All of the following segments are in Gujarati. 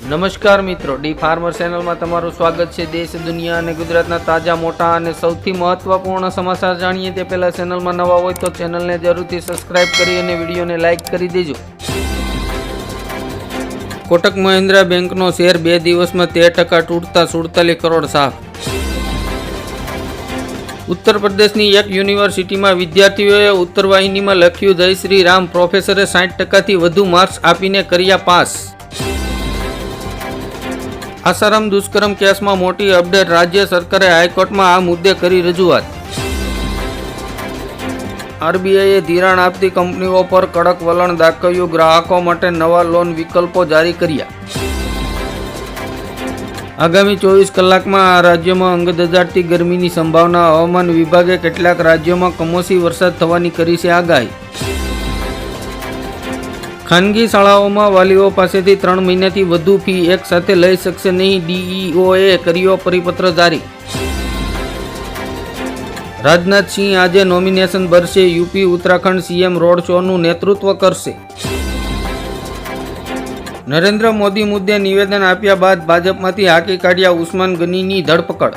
નમસ્કાર મિત્રો, ડી ફાર્મર ચેનલમાં તમારું સ્વાગત છે. દેશ, દુનિયા અને ગુજરાતના તાજા, મોટા અને સૌથી મહત્વપૂર્ણ સમાચાર જાણીએ તે પહેલા ચેનલમાં નવા હોય તો ચેનલને જરૂરથી સબસ્ક્રાઇબ કરી અને વિડીયોને લાઇક કરી દેજો. કોટક મહિન્દ્રા બેંકનો શેર બે દિવસમાં તેર ટકા તૂટતા સુડતાલીસ કરોડ સાફ. ઉત્તર પ્રદેશની એક યુનિવર્સિટીમાં વિદ્યાર્થીઓએ ઉત્તરવાહિનીમાં લખ્યું, જય શ્રી રામ, પ્રોફેસરે સાઠ ટકાથી વધુ માર્ક્સ આપીને કર્યા પાસ. આસારામ દુષ્કર્મ કેસમાં મોટી અપડેટ રાજ્ય સરકારે હાઈકોર્ટમાં આ મુદ્દે કરી રજૂઆત. આરબીઆઈએ ધિરાણ આપતી કંપનીઓ પર કડક વલણ દાખવ્યું ગ્રાહકો માટે નવા લોન વિકલ્પો જારી કર્યા. આગામી ચોવીસ કલાકમાં આ રાજ્યમાં અંગદજાટતી ગરમીની સંભાવના હવામાન વિભાગે કેટલાક રાજ્યોમાં કમોસમી વરસાદ થવાની કરી છે આગાહી. ખાનગી શાળાઓમાં વાલીઓ પાસેથી ત્રણ મહિનાથી વધુ ફી એક સાથે લઈ શકશે નહીં. ડીઈઓએ કર્યો પરિપત્ર જારી. રાજનાથસિંહ આજે નોમિનેશન ભરશે. યુપી ઉત્તરાખંડ સીએમ રોડ શોનું નેતૃત્વ કરશે. નરેન્દ્ર મોદી મુદ્દે નિવેદન આપ્યા બાદ ભાજપમાંથી હાકી કાઢ્યા ઉસ્માન ગનીની ધરપકડ.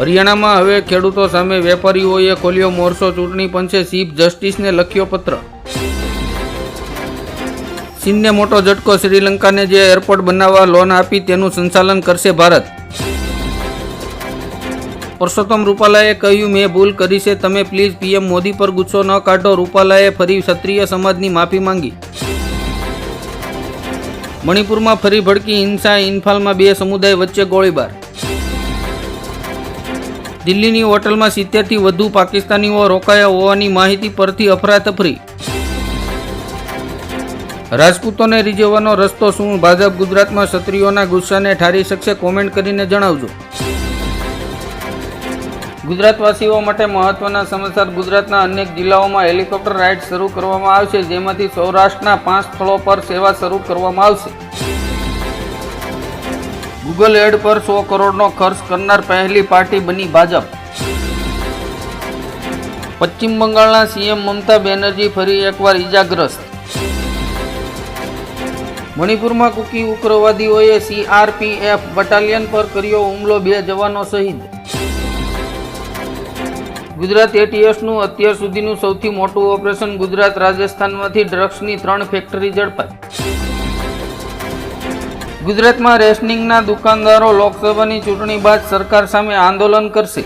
હરિયાણામાં હવે ખેડૂતો સામે વેપારીઓએ ખોલ્યો મોરચો. ચૂંટણી પંચે ચીફ જસ્ટિસને લખ્યો પત્ર. ચીનને મોટો ઝટકો શ્રીલંકાને જે એરપોર્ટ બનાવવા લોન આપી તેનું સંચાલન કરશે ભારત. પરસોત્તમ રૂપાલાએ કહ્યું, મેં ભૂલ કરી છે, તમે પ્લીઝ પીએમ મોદી પર ગુસ્સો ન કાઢો. રૂપાલાએ ફરી ક્ષત્રિય સમાજની માફી માંગી. મણિપુરમાં ફરી ભડકી હિંસા ઇન્ફાલમાં બે સમુદાય વચ્ચે ગોળીબાર. દિલ્હીની હોટલમાં સિત્તેરથી વધુ પાકિસ્તાનીઓ રોકાયા હોવાની માહિતી પરથી અફરાતફરી. રાજપૂતોને રીઝવવાનો રસ્તો શું? ભાજપ ગુજરાતમાં ક્ષત્રિયોના ગુસ્સાને ઠારી શકશે? કોમેન્ટ કરીને જણાવજો. ગુજરાતવાસીઓ માટે મહત્વના સમાચાર. ગુજરાતના અનેક જિલ્લાઓમાં હેલિકોપ્ટર રાઇડ શરૂ કરવામાં આવશે, જેમાંથી સૌરાષ્ટ્રના પાંચ સ્થળો પર સેવા શરૂ કરવામાં આવશે. ગૂગલ એડ પર સો કરોડનો ખર્ચ કરનાર પહેલી પાર્ટી બની ભાજપ. પશ્ચિમ બંગાળના સીએમ મમતા બેનર્જી ફરી એકવાર ઇજાગ્રસ્ત મણિપુરમાં કુકી ઉગ્રવાદીઓએ સીઆરપીએફ બટાલિયન પર કર્યો હુમલો, બે જવાનો શહીદ. ગુજરાત એટીએસનું અત્યાર સુધીનું સૌથી મોટું ઓપરેશન ગુજરાત રાજસ્થાનમાંથી ડ્રગ્સની ત્રણ ફેક્ટરી ઝડપાઈ. ગુજરાતમાં રેશનિંગના દુકાનદારો લોકસભાની ચૂંટણી બાદ સરકાર સામે આંદોલન કરશે.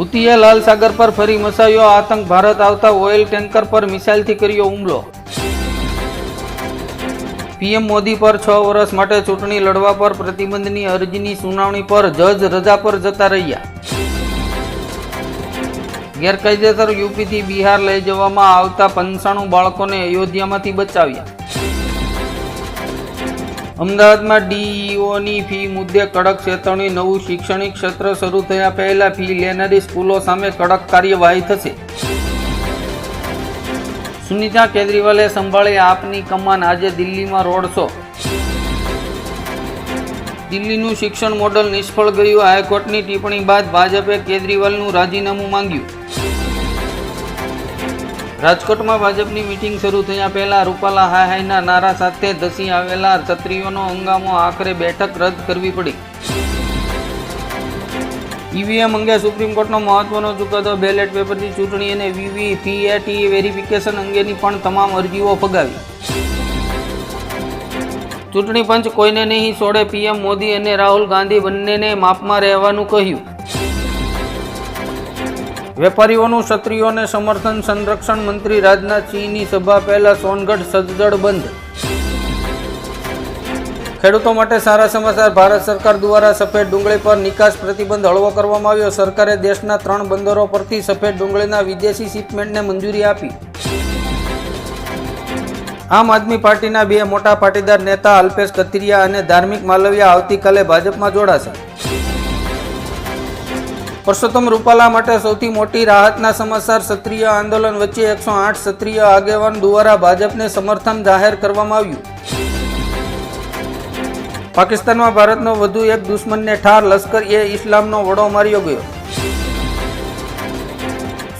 હુતીએ લાલ સાગર પર ફરી મસાયો આતંક, ભારત આવતા ઓઇલ ટેન્કર પર મિસાઇલથી કર્યો હુમલો. પીએમ મોદી પર છ વર્ષ માટે ચૂંટણી લડવા પર પ્રતિબંધની અરજીની સુનાવણી પર જજ રજા પર જતા રહ્યા. ગેરકાયદેસર યુપીથી બિહાર લઈ જવામાં આવતા પંચાણું બાળકોને અયોધ્યામાંથી બચાવ્યા. અમદાવાદમાં ડીઈઓની ફી મુદ્દે કડક ચેતવણી, નવું શૈક્ષણિક ક્ષેત્ર શરૂ થયા પહેલા ફી લેનારી સ્કૂલો સામે કડક કાર્યવાહી થશે. સુનિતા કેજરીવાલે સંભાળી આપની કમાન. આજે દિલ્હીમાં રોડ શો. દિલ્હીનું શિક્ષણ મોડલ નિષ્ફળ ગયું. હાઈકોર્ટની ટિપ્પણી બાદ ભાજપે કેજરીવાલનું રાજીનામું માંગ્યું. રાજકોટમાં ભાજપની મિટિંગ શરૂ થયા પહેલા રૂપાલા હાય હાયના નારા સાથે ધસી આવેલા ક્ષત્રિયોનો હંગામો આખરે બેઠક રદ કરવી પડી. ઈવીએમ અંગે સુપ્રીમ કોર્ટનો મહત્વનો ચુકાદો બેલેટ પેપરથી ચૂંટણી અને વીવી પીએટી વેરિફિકેશન અંગેની પણ તમામ અરજીઓ ફગાવી. ચૂંટણી પંચ કોઈને નહીં છોડે પીએમ મોદી અને રાહુલ ગાંધી બંનેને માપમાં રહેવાનું કહ્યું. વેપારીઓનું ક્ષત્રિયોને સમર્થન સંરક્ષણ મંત્રી રાજનાથસિંહની સભા પહેલા સોનગઢ સજ્જડ બંધ. ખેડૂતો માટે સારા સમાચાર. ભારત સરકાર દ્વારા સફેદ ડુંગળી પર નિકાસ પ્રતિબંધ હળવો કરવામાં આવ્યો. સરકારે દેશના ત્રણ બંદરો પરથી સફેદ ડુંગળીના વિદેશી શિપમેન્ટને મંજૂરી આપી. આમ આદમી પાર્ટીના બે મોટા પાટીદાર નેતા અલ્પેશ કથિરિયા અને ધાર્મિક માલવિયા આવતીકાલે ભાજપમાં જોડાશે. પરસોત્તમ રૂપાલા માટે સૌથી મોટી રાહતના સમાચાર. ક્ષત્રિય આંદોલન વચ્ચે એકસો આઠ ક્ષત્રિય આગેવાન દ્વારા ભાજપને સમર્થન જાહેર કરવામાં આવ્યું. પાકિસ્તાનમાં ભારતનો વધુ એક દુશ્મનને ઠાર લશ્કર એ ઇસ્લામનો વડો માર્યો ગયો.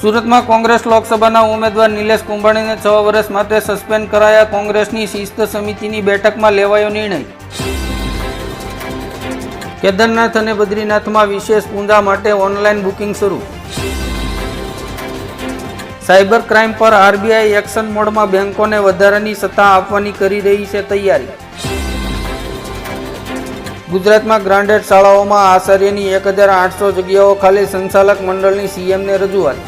સુરતમાં કોંગ્રેસ લોકસભાના ઉમેદવાર નિલેશ કુંભાણીને છ વર્ષ માટે સસ્પેન્ડ કરાયા કોંગ્રેસની શિસ્ત સમિતિની બેઠકમાં લેવાયો નિર્ણય. કેદારનાથ અને બદ્રીનાથમાં વિશેષ પૂજા માટે ઓનલાઈન બુકિંગ શરૂ. સાયબર ક્રાઇમ પર આરબીઆઈ એક્શન મોડમાં બેંકોને વધારાની સત્તા આપવાની કરી રહી છે તૈયારી. ગુજરાતમાં ગ્રાન્ડેડ શાળાઓમાં આચાર્યની એક હજાર આઠસો જગ્યાઓ ખાલી સંચાલક મંડળની સીએમને રજૂઆત.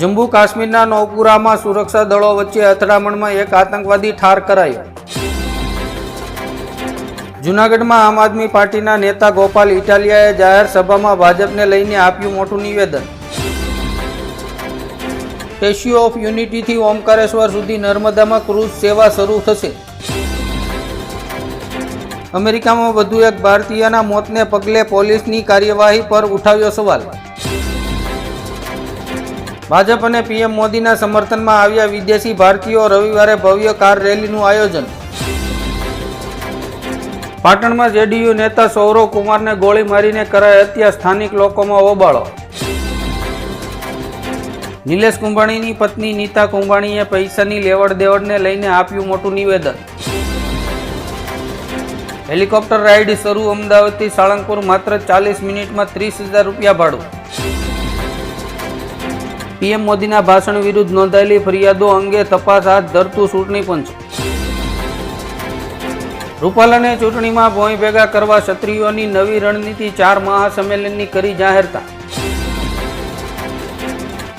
જમ્મુ કાશ્મીરના નોપુરામાં સુરક્ષા દળો વચ્ચે અથડામણમાં એક આતંકવાદી ઠાર કરાયો. જૂનાગઢમાં આમ આદમી પાર્ટીના નેતા ગોપાલ ઇટાલિયાએ જાહેર સભામાં ભાજપને લઈને આપ્યું મોટું નિવેદન. સ્ટેચ્યુ ઓફ યુનિટીથી ઓમકારેશ્વર સુધી નર્મદામાં ક્રૂઝ સેવા શરૂ થશે. અમેરિકામાં વધુ એક ભારતીયના મોતને પગલે પોલીસની કાર્યવાહી પર ઉઠાવ્યો સવાલ. ભાજપ અને પીએમ મોદીના સમર્થનમાં આવ્યા વિદેશી ભારતીયો રવિવારે ભવ્ય કાર રેલીનું આયોજન. પાટણમાં જેડીયુ નેતા સૌરવ કુમારને ગોળી મારીને કરાઈ હત્યા, સ્થાનિક લોકોમાં હોબાળો. નિલેશ કુંભાણીની પત્ની નીતા કુંભાણીએ પૈસાની લેવડ દેવડને લઈને આપ્યું મોટું નિવેદન. હેલિકોપ્ટર રાઇડ શરૂ અમદાવાદથી સાળંગપુર માત્ર ચાલીસ મિનિટમાં ત્રીસ હજાર રૂપિયા ભાડું. પીએમ મોદીના ભાષણ વિરુદ્ધ નોંધાયેલી ફરિયાદો અંગે તપાસ હાથ ધરતું ચૂંટણી પંચ. રૂપાલાને ચૂંટણીમાં ભોંય ભેગા કરવા ક્ષત્રિયોની નવી રણનીતિ ચાર મહાસંમેલનની કરી જાહેરતા.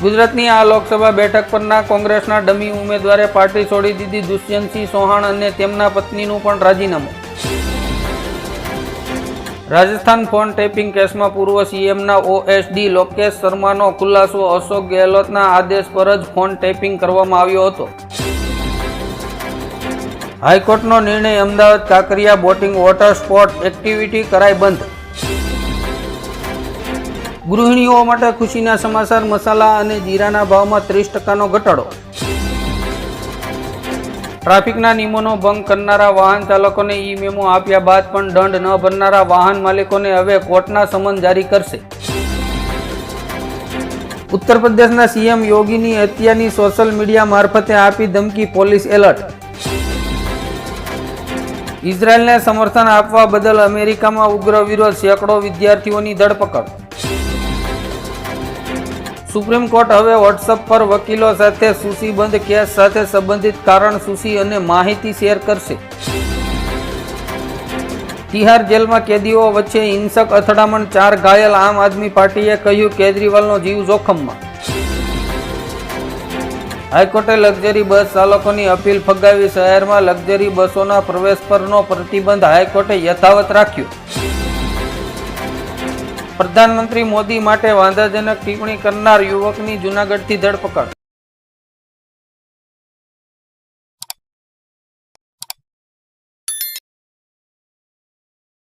ગુજરાતની આ લોકસભા બેઠક પરના કોંગ્રેસના ડમી ઉમેદવારે પાર્ટી છોડી દીધી દુષ્યંતસિંહ ચૌહાણ અને તેમના પત્નીનું પણ રાજીનામું. રાજસ્થાન ફોન ટેપિંગ કેસમાં પૂર્વ સીએમના ઓએસડી લોકેશ શર્માનો ખુલાસો, અશોક ગેહલોતના આદેશ પર જ ફોન ટેપિંગ કરવામાં આવ્યો હતો. હાઈકોર્ટનો નિર્ણય Ahmedabad Kankaria boating water sport activity કરાઈ બંધ. ગૃહિણીઓ માટે ખુશીના સમાચાર, મસાલા અને જીરાના ભાવમાં ત્રીસ ટકાનો ઘટાડો. ટ્રાફિકના નિયમોનો ભંગ કરનારા વાહન ચાલકોને ઈ મેમો આપ્યા બાદ પણ દંડ ન ભરનારા વાહન માલિકોને હવે કોર્ટના સમન જારી કરશે. ઉત્તર પ્રદેશના સીએમ યોગીની હત્યાની સોશિયલ મીડિયા મારફતે આપી ધમકી, પોલીસ એલર્ટ. ઇઝરાયલને સમર્થન આપવા બદલ અમેરિકામાં ઉગ્ર વિરોધ સેંકડો વિદ્યાર્થીઓની ધરપકડ. સુપ્રીમ કોર્ટ હવે વોટ્સઅપ પર વકીલો સાથે સૂચિબંધ કેસ સાથે સંબંધિત કારણ સૂચિ અને માહિતી શેર કરશે. તિહાર જેલમાં કેદીઓ વચ્ચે હિંસક અથડામણ ચાર ઘાયલ આમ આદમી પાર્ટીએ કહ્યું કેજરીવાલનો જીવ જોખમમાં. હાઈકોર્ટે લક્ઝરી બસ ચાલકોની અપીલ ફગાવી શહેરમાં લક્ઝરી બસોના પ્રવેશ પરનો પ્રતિબંધ હાઈકોર્ટે યથાવત રાખ્યો. પ્રધાનમંત્રી મોદી માટે વાંધાજનક ટિપ્પણી કરનાર યુવકની જૂનાગઢથી ધરપકડ.